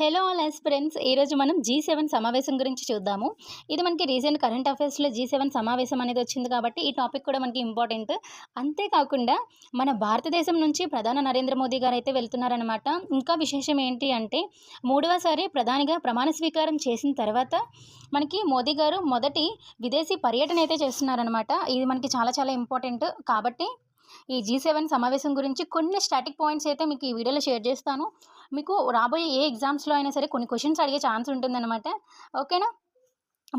Hello all friends ఈరోజు మనం G seven సమావేశం గురించి చూద్దాము. ఇది మనకి రీసెంట్ కరెంట్ అఫైర్స్లో జీ సెవెన్ సమావేశం అనేది వచ్చింది కాబట్టి ఈ టాపిక్ కూడా మనకి ఇంపార్టెంట్. అంతేకాకుండా మన భారతదేశం నుంచి ప్రధాన నరేంద్ర మోదీ గారు అయితే వెళ్తున్నారనమాట ఇంకా విశేషం ఏంటి అంటే మూడవసారి ప్రధానిగా ప్రమాణ స్వీకారం చేసిన తర్వాత మనకి మోదీ గారు మొదటి విదేశీ పర్యటన అయితే చేస్తున్నారనమాట ఇది మనకి చాలా చాలా ఇంపార్టెంట్ కాబట్టి ఈ జీ సెవెన్ సమావేశం గురించి కొన్ని స్టాటిక్ పాయింట్స్ అయితే మీకు ఈ వీడియోలో షేర్ చేస్తాను. మీకు రాబోయే ఏ ఎగ్జామ్స్లో అయినా సరే కొన్ని క్వశ్చన్స్ అడిగే ఛాన్స్ ఉంటుందన్నమాట. ఓకేనా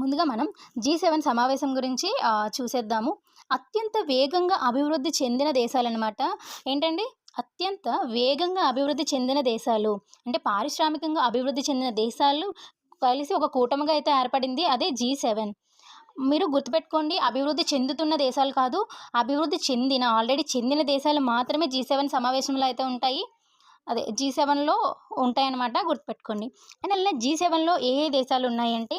ముందుగా మనం జీ సెవెన్ సమావేశం గురించి చూసేద్దాము. అత్యంత వేగంగా అభివృద్ధి చెందిన దేశాలన్నమాట. ఏంటండి? అత్యంత వేగంగా అభివృద్ధి చెందిన దేశాలు. అంటే పారిశ్రామికంగా అభివృద్ధి చెందిన దేశాలు కలిసి ఒక కూటమిగా అయితే ఏర్పడింది. అదే జీ సెవెన్ మీరు గుర్తుపెట్టుకోండి అభివృద్ధి చెందుతున్న దేశాలు కాదు అభివృద్ధి చెందిన ఆల్రెడీ చెందిన దేశాలు మాత్రమే జీ సెవెన్ సమావేశంలో అయితే ఉంటాయి. అదే జీ సెవెన్లో ఉంటాయన్నమాట గుర్తుపెట్టుకోండి. అండ్ జీ సెవెన్లో ఏ ఏ దేశాలు ఉన్నాయంటే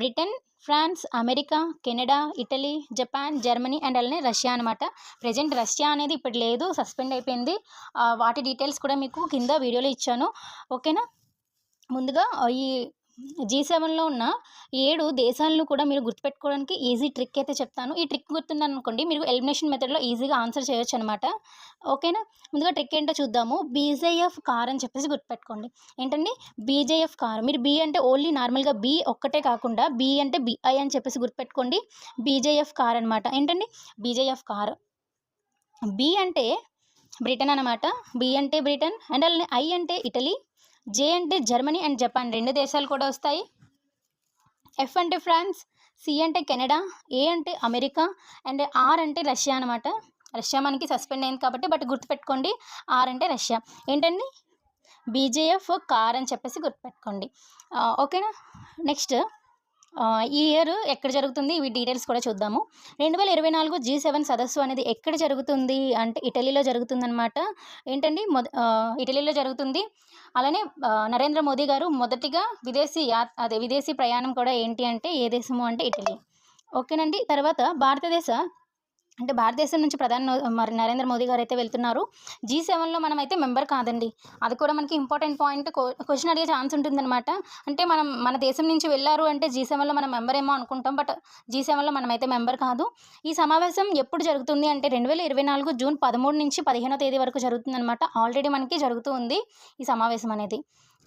Britain France America Canada Italy Japan Germany and అలానే రష్యా అనమాట ప్రజెంట్ రష్యా అనేది ఇప్పుడు లేదు సస్పెండ్ అయిపోయింది. వాటి డీటెయిల్స్ కూడా మీకు కింద వీడియోలో ఇచ్చాను. ఓకేనా? ముందుగా ఈ జీ సెవెన్లో ఉన్న ఏడు దేశాలను కూడా మీరు గుర్తుపెట్టుకోవడానికి ఈజీ ట్రిక్ అయితే చెప్తాను. ఈ ట్రిక్ గుర్తుందనుకోండి మీరు ఎలిమినేషన్ మెథడ్లో ఈజీగా ఆన్సర్ చేయొచ్చు అనమాట ఓకేనా? ముందుగా ట్రిక్ ఏంటో చూద్దాము. బీజేఎఫ్ కార్ అని చెప్పేసి గుర్తుపెట్టుకోండి. ఏంటండి? BJF car. మీరు బి అంటే ఓన్లీ నార్మల్గా బి ఒక్కటే కాకుండా బి అంటే బిఐ అని చెప్పేసి గుర్తుపెట్టుకోండి. బీజేఎఫ్ కార్ అనమాట. ఏంటండి? BJF car. బి అంటే బ్రిటన్ అనమాట. బి అంటే బ్రిటన్ అండ్ అలానే ఐ అంటే ఇటలీ. జే అంటే జర్మనీ అండ్ జపాన్ రెండు దేశాలు కూడా వస్తాయి. ఎఫ్ అంటే ఫ్రాన్స్ సి అంటే కెనడా ఏ అంటే అమెరికా అండ్ ఆర్ అంటే రష్యా అనమాట రష్యా మనకి సస్పెండ్ అయింది కాబట్టి బట్ గుర్తుపెట్టుకోండి ఆర్ అంటే రష్యా. ఏంటండి? బీజేఎఫ్ కార్ అని చెప్పేసి గుర్తుపెట్టుకోండి. ఓకేనా? నెక్స్ట్ ఈ ఇయర్ ఎక్కడ జరుగుతుంది? ఇవి డీటెయిల్స్ కూడా చూద్దాము. రెండు వేల ఇరవై నాలుగు జీ సెవెన్ సదస్సు అనేది ఎక్కడ జరుగుతుంది? అంటే ఇటలీలో జరుగుతుందన్నమాట. ఏంటండి? మొద ఇటలీలో జరుగుతుంది. అలానే నరేంద్ర మోదీ గారు మొదటిగా విదేశీ యా అదే విదేశీ ప్రయాణం కూడా ఏంటి అంటే ఏ దేశము అంటే ఇటలీ. ఓకేనండి? తర్వాత భారతదేశ అంటే భారతదేశం నుంచి ప్రధాని మరి నరేంద్ర మోదీ గారు అయితే వెళ్తున్నారు జీ సెవెన్లో మనం అయితే మెంబర్ కాదండి. అది కూడా మనకి ఇంపార్టెంట్ పాయింట్ క్వశ్చన్ అడిగే ఛాన్స్ ఉంటుందన్నమాట. అంటే మనం మన దేశం నుంచి వెళ్ళారు అంటే జీ సెవెన్లో మనం మెంబర్ ఏమో అనుకుంటాం బట్ జీ సెవెన్లో మనం అయితే మెంబర్ కాదు. ఈ సమావేశం ఎప్పుడు జరుగుతుంది అంటే రెండు వేల ఇరవై నాలుగు జూన్ పదమూడు నుంచి పదిహేనో తేదీ వరకు జరుగుతుందన్నమాట. ఆల్రెడీ మనకి జరుగుతూ ఉంది ఈ సమావేశం అనేది.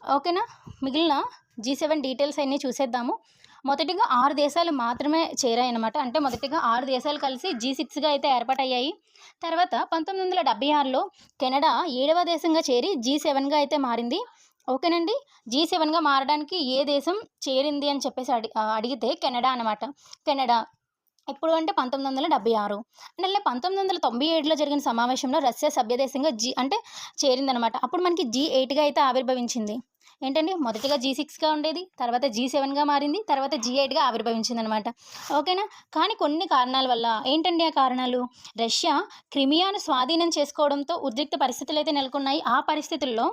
ఓకేనా? మిగిలిన జీ సెవెన్ డీటెయిల్స్ అన్నీ చూసేద్దాము. మొదటిగా ఆరు దేశాలు మాత్రమే చేరాయన్నమాట. అంటే మొదటిగా ఆరు దేశాలు కలిసి జీ సిక్స్గా అయితే ఏర్పాటయ్యాయి. తర్వాత పంతొమ్మిది వందల డెబ్బై ఆరులో కెనడా ఏడవ దేశంగా చేరి జీ సెవెన్గా అయితే మారింది. ఓకేనండి? జీ సెవెన్గా మారడానికి ఏ దేశం చేరింది అని చెప్పేసి అడి అడిగితే కెనడా అనమాట కెనడా ఎప్పుడు అంటే పంతొమ్మిది వందల డెబ్బై ఆరు అంటే పంతొమ్మిది వందల తొంభై ఏడులో జరిగిన సమావేశంలో రష్యా సభ్యదేశంగా జీ అంటే చేరిందనమాట అప్పుడు మనకి జీ ఎయిట్గా అయితే ఆవిర్భవించింది. ఏంటండి? మొదటిగా జీ సిక్స్గా ఉండేది తర్వాత జీ సెవెన్గా మారింది తర్వాత జీ ఎయిట్గా ఆవిర్భవించింది అనమాట ఓకేనా? కానీ కొన్ని కారణాల వల్ల ఏంటండి ఆ కారణాలు? రష్యా క్రిమియాను స్వాధీనం చేసుకోవడంతో ఉద్రిక్త పరిస్థితులు అయితే నెలకొన్నాయి. ఆ పరిస్థితుల్లో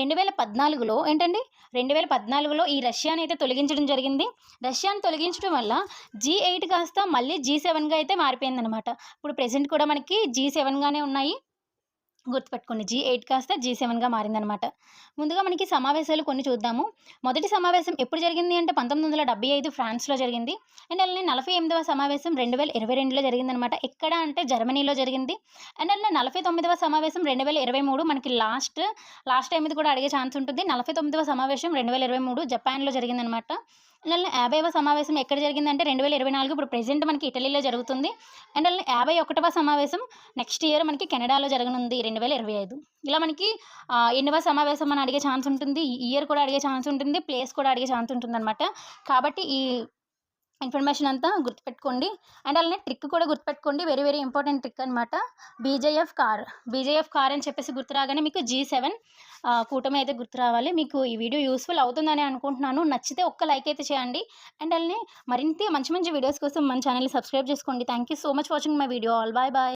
రెండు వేల పద్నాలుగులో ఏంటండి? రెండు వేల పద్నాలుగులో ఈ రష్యాని అయితే తొలగించడం జరిగింది. రష్యాను తొలగించడం వల్ల జీ ఎయిట్ కాస్త మళ్ళీ జీ సెవెన్గా అయితే మారిపోయిందనమాట ఇప్పుడు ప్రెసెంట్ కూడా మనకి జీ సెవెన్గానే ఉన్నాయి. గుర్తుపెట్టుకోండి. జీ ఎయిట్ కాస్త జీ సెవెన్గా మారిందనమాట. ముందుగా మనకి సమావేశాలు కొన్ని చూద్దాము. మొదటి సమావేశం ఎప్పుడు జరిగింది అంటే పంతొమ్మిది వందల డెబ్బై ఐదు ఫ్రాన్స్లో జరిగింది. అండ్ అలానే నలభై ఎనిమిదవ సమావేశం రెండు వేల ఇరవై రెండులో జరిగిందనమాట. ఎక్కడ అంటే జర్మనీలో జరిగింది. అండ్ అలానే నలభై తొమ్మిదవ సమావేశం రెండు వేల ఇరవై మూడు మనకి లాస్ట్ లాస్ట్ టైం ఇది కూడా అడిగే ఛాన్స్ ఉంటుంది. నలభై తొమ్మిదవ సమావేశం రెండు వేల ఇరవై మూడు జపాన్లో జరిగిందనమాట. అండ్ యాభైవ సమావేశం ఎక్కడ జరిగిందంటే రెండు వేల ఇరవై నాలుగు ఇప్పుడు ప్రెసెంట్ మనకి ఇటలీలో జరుగుతుంది. అండ్ అలా యాభై ఒకటవ సమావేశం నెక్స్ట్ ఇయర్ మనకి కెనడాలో జరగనుంది రెండు వేల ఇరవై ఐదు. ఇలా మనకి ఎన్నవ సమావేశం అని అడిగే ఛాన్స్ ఉంటుంది ఈ ఇయర్ కూడా అడిగే ఛాన్స్ ఉంటుంది ప్లేస్ కూడా అడిగే ఛాన్స్ ఉంటుంది అనమాట కాబట్టి ఈ ఇన్ఫర్మేషన్ అంతా గుర్తుపెట్టుకోండి. అండ్ అలానే ట్రిక్ కూడా గుర్తుపెట్టుకోండి. వెరీ వెరీ ఇంపార్టెంట్ ట్రిక్ అనమాట బీజేఎఫ్ కార్ బీజేఎఫ్ కార్ అని చెప్పేసి గుర్తు రాగానే మీకు జీ సెవెన్ కూటమి అయితే గుర్తు రావాలి మీకు ఈ వీడియో యూస్ఫుల్ అవుతుందని అనుకుంటున్నాను. నచ్చితే ఒక్క లైక్ అయితే చేయండి. అండ్ అలానే మరింత మంచి మంచి వీడియోస్ కోసం మన ఛానల్ని సబ్స్క్రైబ్ చేసుకోండి. Thank you so much watching my video all bye bye